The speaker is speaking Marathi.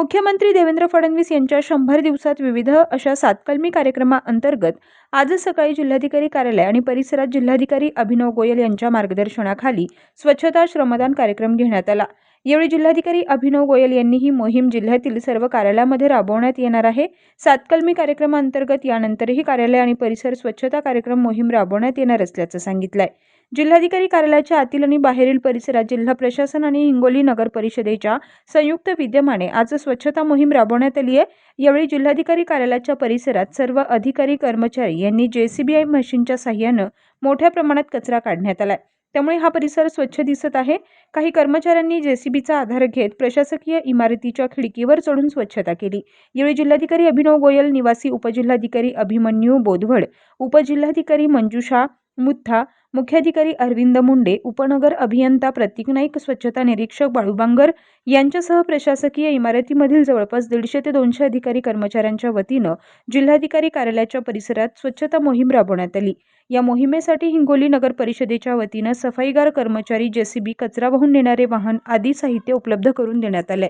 मुख्यमंत्री देवेंद्र फडणवीस यांच्या शंभर दिवसात विविध अशा सातकलमी कार्यक्रमाअंतर्गत आजच सकाळी जिल्हाधिकारी कार्यालय आणि परिसरात जिल्हाधिकारी अभिनव गोयल यांच्या मार्गदर्शनाखाली स्वच्छता श्रमदान कार्यक्रम घेण्यात आला. यावेळी जिल्हाधिकारी अभिनव गोयल यांनी ही मोहीम जिल्ह्यातील सर्व कार्यालयामध्ये राबवण्यात येणार आहे. सातकलमी कार्यक्रमाअंतर्गत यानंतरही कार्यालय आणि परिसर स्वच्छता कार्यक्रम मोहीम राबवण्यात येणार असल्याचं सांगितलंय. जिल्हाधिकारी कार्यालयाच्या आतील आणि बाहेरील परिसरात जिल्हा प्रशासन आणि हिंगोली नगर परिषदेच्या संयुक्त विद्यमाने आज स्वच्छता मोहीम राबवण्यात आली आहे यावेळी जिल्हाधिकारी कार्यालयाच्या परिसरात सर्व अधिकारी कर्मचारी यांनी जे सी बी आय मशीनच्या साह्यानं मोठ्या प्रमाणात कचरा काढण्यात आलाय. त्यामुळे हा परिसर स्वच्छ दिसत आहे. काही कर्मचाऱ्यांनी जेसीबीचा आधार घेत प्रशासकीय इमारतीच्या खिडकीवर चढून स्वच्छता केली. यावेळी जिल्हाधिकारी अभिनव गोयल निवासी उपजिल्हाधिकारी अभिमन्यू बोधवड उपजिल्हाधिकारी मंजुषा मुथा मुख्याधिकारी अरविंद मुंडे उपनगर अभियंता प्रतीक नाईक स्वच्छता निरीक्षक बाळूबांगर यांच्यासह प्रशासकीय इमारतीमधील जवळपास दीडशे ते दोनशे अधिकारी कर्मचाऱ्यांच्या वतीनं जिल्हाधिकारी कार्यालयाच्या परिसरात स्वच्छता मोहीम राबवण्यात आली. या मोहिमेसाठी हिंगोली नगर परिषदेच्या वतीनं सफाईगार कर्मचारी जेसीबी कचरा वाहून नेणारे वाहन आदी साहित्य उपलब्ध करून देण्यात आले